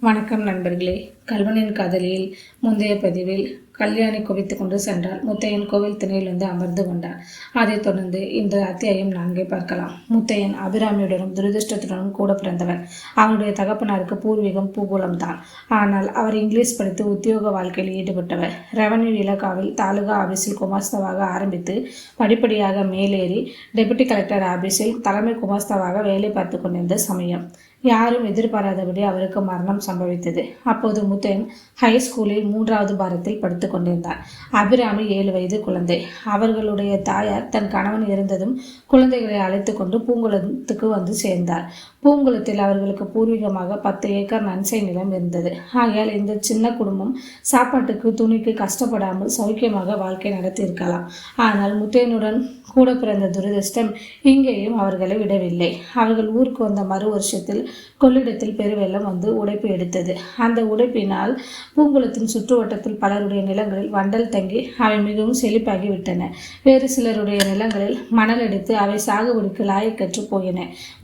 வணக்கம் நண்பர்களே. கல்வனின் கதலியில் முந்தைய பதிவில் கல்யாணி குவித்து கொண்டு சென்றால் முத்தையன் கோவில் திணையில் வந்து அமர்ந்து கொண்டார் அதைத் தொடர்ந்து இந்த அத்தியாயம் நான்கை பார்க்கலாம். முத்தையன் அபிராமியுடனும் துரதிருஷ்டத்துடனும் கூட பிறந்தவன். அவனுடைய தகப்பனாருக்கு பூர்வீகம் பூகுளம் தான் ஆனால் அவர் இங்கிலீஷ் படித்து உத்தியோக வாழ்க்கையில் ஈடுபட்டவர். ரெவன்யூ இலாக்காவில் தாலுகா ஆபீஸில் குமாஸ்தாவாக ஆரம்பித்து படிப்படியாக மேலேறி டெபுட்டி கலெக்டர் ஆபீஸில் தலைமை குமாஸ்தாவாக வேலை பார்த்து கொண்டிருந்த சமயம். யாரும் எதிர்பாராதபடி அவருக்கு மரணம் சம்பவித்தது. அப்போது முத்தையன் ஹை ஸ்கூலில் மூன்றாவது பாரத்தில் படித்து கொண்டிருந்தார். அபிராமி ஏழு வயது குழந்தை. அவர்களுடைய தாயார் தன் கணவன் இருந்ததும் குழந்தைகளை அழைத்து கொண்டு பூங்குளத்துக்கு வந்து சேர்ந்தார். பூங்குளத்தில் அவர்களுக்கு பூர்வீகமாக பத்து ஏக்கர் நன்சை நிலம் இருந்தது. ஆகையால் இந்த சின்ன குடும்பம் சாப்பாட்டுக்கு துணிக்கு கஷ்டப்படாமல் சௌக்கியமாக வாழ்க்கை நடத்தியிருக்கலாம். ஆனால் முத்தையனுடன் கூட பிறந்த துரதிர்ஷ்டம் இங்கேயும் அவர்களை விடவில்லை. அவர்கள் ஊருக்கு வந்த மறு வருஷத்தில் கொள்ளிடத்தில் பெருவெள்ளம் வந்து உடைப்பு எடுத்தது. அந்த உடைப்பினால் பூங்குளத்தின் சுற்றுவட்டத்தில் பலருடைய நிலங்களில் வண்டல் தங்கி அவை மிகவும் செழிப்பாகிவிட்டன. வேறு சிலருடைய நிலங்களில் மணல் எடுத்து அவை சாகுபடிக்கு லாயக்கற்று போயின.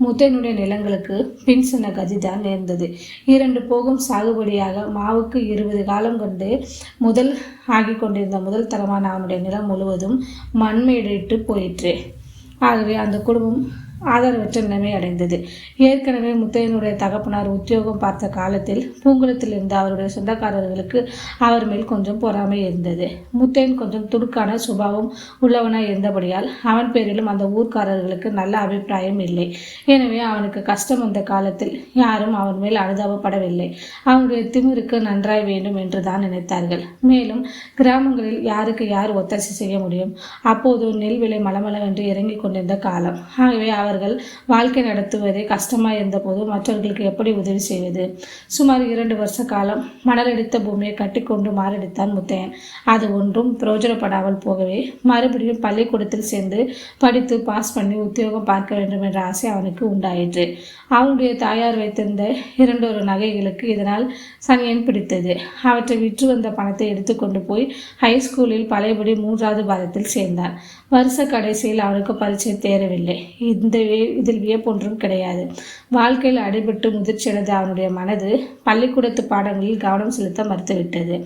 முத்தையனுடைய நிலங்களுக்கு பின் சின்ன கதிதான் நேர்ந்தது. இரண்டு போகும் சாகுபடியாக மாவுக்கு இருபது காலம் கொண்டு முதல் ஆகி கொண்டிருந்த முதல் தரமான அவனுடைய நிலம் முழுவதும் மண்மேடிட்டு போயிற்று. ஆகவே அந்த குடும்பம் ஆதரவற்ற நிலைமை அடைந்தது. ஏற்கனவே முத்தையனுடைய தகப்பனார் உத்தியோகம் பார்த்த காலத்தில் பூங்குளத்தில் இருந்த அவருடைய சொந்தக்காரர்களுக்கு அவர் மேல் கொஞ்சம் பொறாமை இருந்தது. முத்தையன் கொஞ்சம் துடுக்கான சுபாவம் உள்ளவனாய் இருந்தபடியால் அவன் பேரிலும் அந்த ஊர்க்காரர்களுக்கு நல்ல அபிப்பிராயம் இல்லை. எனவே அவனுக்கு கஷ்டம் வந்த காலத்தில் யாரும் அவன் மேல் அனுதாபப்படவில்லை. அவனுடைய திமிருக்கு நன்றாய் வேண்டும் என்று தான் நினைத்தார்கள். மேலும் கிராமங்களில் யாருக்கு யார் ஒத்தாசி செய்ய முடியும்? அப்போது நெல் விலை மலமளவென்று இறங்கிக் கொண்டிருந்த காலம். ஆகவே அவர் அவர்கள் வாழ்க்கை நடத்துவதே கஷ்டமாக இருந்தபோது மற்றவர்களுக்கு எப்படி உதவி செய்வது? சுமார் இரண்டு வருஷ காலம் மணலடித்த பூமியை கட்டிக்கொண்டு மாரடித்தான் முத்தையன். அது ஒன்றும் பிரயோஜனப்படாமல் போகவே மறுபடியும் பள்ளிக்கூடத்தில் சேர்ந்து படித்து பாஸ் பண்ணி உத்தியோகம் பார்க்க வேண்டும் என்ற ஆசை அவனுக்கு உண்டாயிற்று. அவனுடைய தாயார் வைத்திருந்த இரண்டொரு நகைகளுக்கு இதனால் சனியன் பிடித்தது. அவற்றை விற்று வந்த பணத்தை எடுத்துக்கொண்டு போய் ஹைஸ்கூலில் பழையபடி மூன்றாவது பாதத்தில் சேர்ந்தான். வருஷ கடைசியில் அவனுக்கு பரீட்சை தேரவில்லை. இந்த இதில் வியப்பொன்றும் கிடையாது. வாழ்க்கையில் அடிபட்டு முதிர்ச்சியடைந்த அவனுடைய மனது பள்ளிக்கூடத்து பாடங்களில் கவனம் செலுத்த மறுத்துவிட்டது.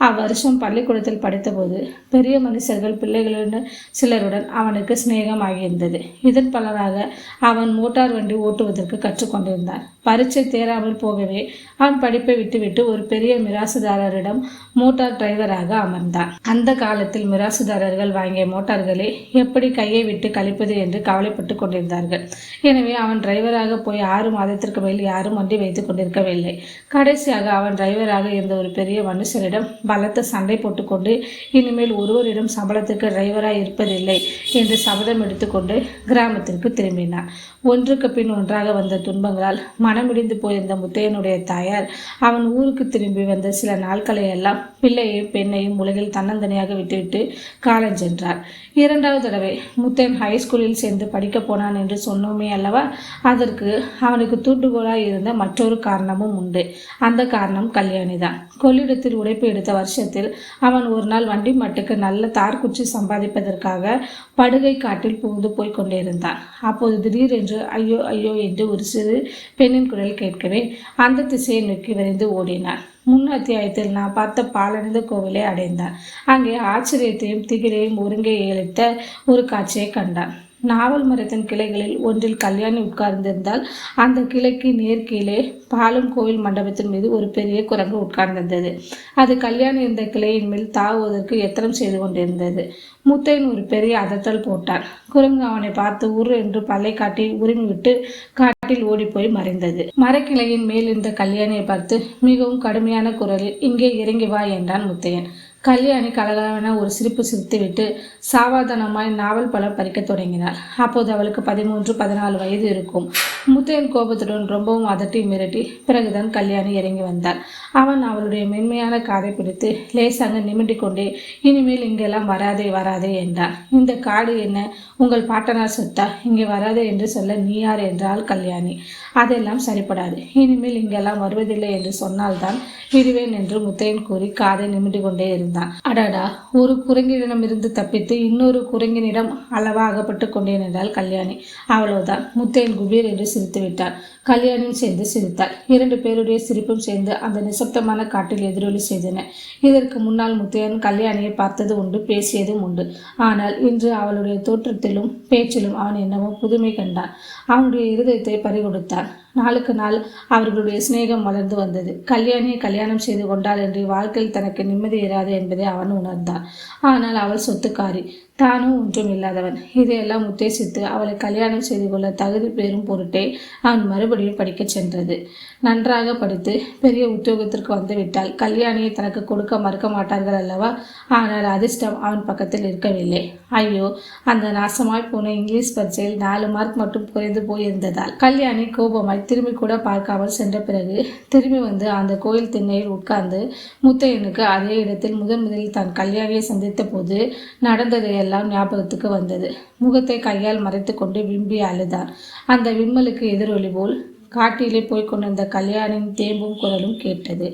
அவ்வருஷம் பள்ளிக்கூடத்தில் படித்தபோது பெரிய மனுஷர்கள் பிள்ளைகளுடன் சிலருடன் அவனுக்கு சிநேகமாகியிருந்தது. இதன் பலனாக அவன் மோட்டார் வண்டி ஓட்டுவதற்கு கற்றுக்கொண்டிருந்தான் பரீட்சை தேராமல் போகவே அவன் படிப்பை விட்டுவிட்டு ஒரு பெரிய மிராசுதாரரிடம் மோட்டார் டிரைவராக அமர்ந்தான். அந்த காலத்தில் மிராசுதாரர்கள் வாங்கிய மோட்டார்களை எப்படி கையை விட்டு கழிப்பது என்று கவலைப்பட்டு கொண்டிருந்தார் கொண்டிருந்தார்கள் எனவே அவன் டிரைவராக போய் ஆறு மாதத்திற்கு மேல் யாரும் வண்டி வைத்துக் கொண்டிருக்கவில்லை. கடைசியாக அவன் டிரைவராக இருந்த ஒரு பெரிய மனுஷரிடம் பலத்த சண்டை போட்டுக்கொண்டு இனிமேல் ஒருவரிடம் சம்பளத்துக்கு டிரைவராக இருப்பதில்லை என்று சபதம் எடுத்துக்கொண்டு கிராமத்திற்கு திரும்பினான். ஒன்றுக்கு பின் ஒன்றாக வந்த துன்பங்களால் மனமிடிந்து போயிருந்த முத்தையனுடைய தாயார் அவன் ஊருக்கு திரும்பி வந்த சில நாட்களை எல்லாம் பிள்ளையையும் பெண்ணையும் உலகில் தன்னந்தனியாக விட்டுவிட்டு காலஞ்சென்றார் இரண்டாவது தடவை முத்தையன் ஹைஸ்கூலில் சேர்ந்து படிக்கப் போனான் என்று சொன்னோமே அல்லவா? அதற்கு அவனுக்கு தூண்டுகோலாக இருந்த மற்றொரு காரணமும் உண்டு. அந்த காரணம் கல்யாணி தான். கொள்ளிடத்தில் உடைப்பு எடுத்த வருஷத்தில் அவன் ஒரு நாள் வண்டி மட்டுக்கு நல்ல தார்குச்சி சம்பாதிப்பதற்காக படுகை காட்டில் புகுந்து போய் கொண்டிருந்தான் அப்போது திடீரென்று ஐயோ ஐயோ என்று ஒரு சிறு பெண்ணின் குரல் கேட்கவே அந்த திசையை நோக்கி விரைந்து ஓடினான். முன் அத்தியாயத்தில் நான் பார்த்த பாலடைந்த கோவிலை அடைந்தான். அங்கே ஆச்சரியத்தையும் திகிலையும் ஒருங்கே இழுத்த ஒரு காட்சியை கண்டான். நாவல் மரத்தின் கிளைகளில் ஒன்றில் கல்யாணி உட்கார்ந்திருந்தால் அந்த கிளைக்கு நேர்கீழே பாலும் கோவில் மண்டபத்தின் மீது ஒரு பெரிய குரங்கு உட்கார்ந்திருந்தது. அது கல்யாணி இருந்த கிளையின் மேல் தாவுவதற்கு எத்தனம் செய்து கொண்டிருந்தது? முத்தையன் ஒரு பெரிய அதட்டல் போட்டான் குரங்கு அவனை பார்த்து உரு என்று பல்லை காட்டி உரிமிவிட்டு காட்டில் ஓடிப்போய் மறைந்தது. மரக்கிளையின் மேல் இருந்த கல்யாணியை பார்த்து மிகவும் கடுமையான குரலில் இங்கே இறங்கி வா என்றான் முத்தையன். கல்யாணி கலகலவென ஒரு சிரிப்பு சிரித்துவிட்டு சாவாதானமாய் நாவல் பழம் பறிக்கத் தொடங்கினாள் அப்போது அவளுக்கு பதிமூன்று பதினாலு வயது இருக்கும். முத்தையன் கோபத்துடன் ரொம்பவும் அதட்டி மிரட்டி பிறகுதான் கல்யாணி இறங்கி வந்தாள். அவன் அவளுடைய மென்மையான காதை பிடித்து லேசாக நிமிண்டி கொண்டே இனிமேல் இங்கெல்லாம் வராதே வராதே என்றான். இந்த காடு என்ன? உங்கள் பாட்டனார் சொத்தா? இங்கே வராதே என்று சொல்ல நீ யார் என்றாள் கல்யாணி. அதெல்லாம் சரிப்படாது. இனிமேல் இங்கெல்லாம் வருவதில்லை என்று சொன்னால்தான் விடுவேன் என்று முத்தையன் கூறி காதை நிமிண்டு கொண்டே இருந்தான். கொண்டிருந்தான் அடாடா. ஒரு குரங்கிடமிருந்து தப்பித்து இன்னொரு குரங்கினிடம் அளவா அகப்பட்டு கொண்டேன் கல்யாணி. அவ்வளவுதான். முத்தையன் குபீர் என்று சிரித்து விட்டார். கல்யாணியும் சேர்ந்து சிரித்தாள். இரண்டு பேருடைய சிரிப்பும் சேர்ந்து அந்த நிசப்தமான காட்டில் எதிரொலி செய்தன. இதற்கு முன்னால் முத்தையன் கல்யாணியை பார்த்தது உண்டு பேசியதும் உண்டு. ஆனால் இன்று அவளுடைய தோற்றத்திலும் பேச்சிலும் அவன் என்னவோ புதுமை கண்டான். அவனுடைய இருதயத்தை பறிகொடுத்தான். நாளுக்கு நாள் அவர்களுடைய சிநேகம் வளர்ந்து வந்தது. கல்யாணியை கல்யாணம் செய்து கொண்டாள் என்று வாழ்க்கையில் தனக்கு நிம்மதி இராது என்பதை அவன் உணர்ந்தான். ஆனால் அவள் சொத்துக்காரி தானும் ஒன்றும் இல்லாதவன் இதையெல்லாம் உத்தேசித்து அவளை கல்யாணம் செய்து கொள்ள தகுதி பெறும் பொருட்டே அவன் மறுபடியும் படிக்கச் சென்றது. நன்றாக படித்து பெரிய உத்தியோகத்திற்கு வந்துவிட்டால் கல்யாணியை தனக்கு கொடுக்க மறுக்க மாட்டார்கள் அல்லவா? ஆனால் அதிர்ஷ்டம் அவன் பக்கத்தில் இருக்கவில்லை. ஐயோ அந்த நாசமாய் போன இங்கிலீஷ் பரீட்சையில் நாலு மார்க் மட்டும் குறைந்து போயிருந்ததால். கல்யாணி கோபமாய் திரும்பி கூட பார்க்காமல் சென்ற பிறகு திரும்பி வந்து அந்த கோயில் திண்ணையில் உட்கார்ந்து முத்தையனுக்கு அதே இடத்தில் முதன் முதலில் தான் கல்யாணியை சந்தித்த போது நடந்ததை எல்லாம் ஞாபகத்துக்கு வந்தது. முகத்தை கையால் மறைத்து கொண்டு விம்பி அழுதான் அந்த விம்மலுக்கு எதிரொலி போல் காட்டிலே போய்க் கொண்டிருந்த கல்யாணின் தேம்பும் குரலும் கேட்டது.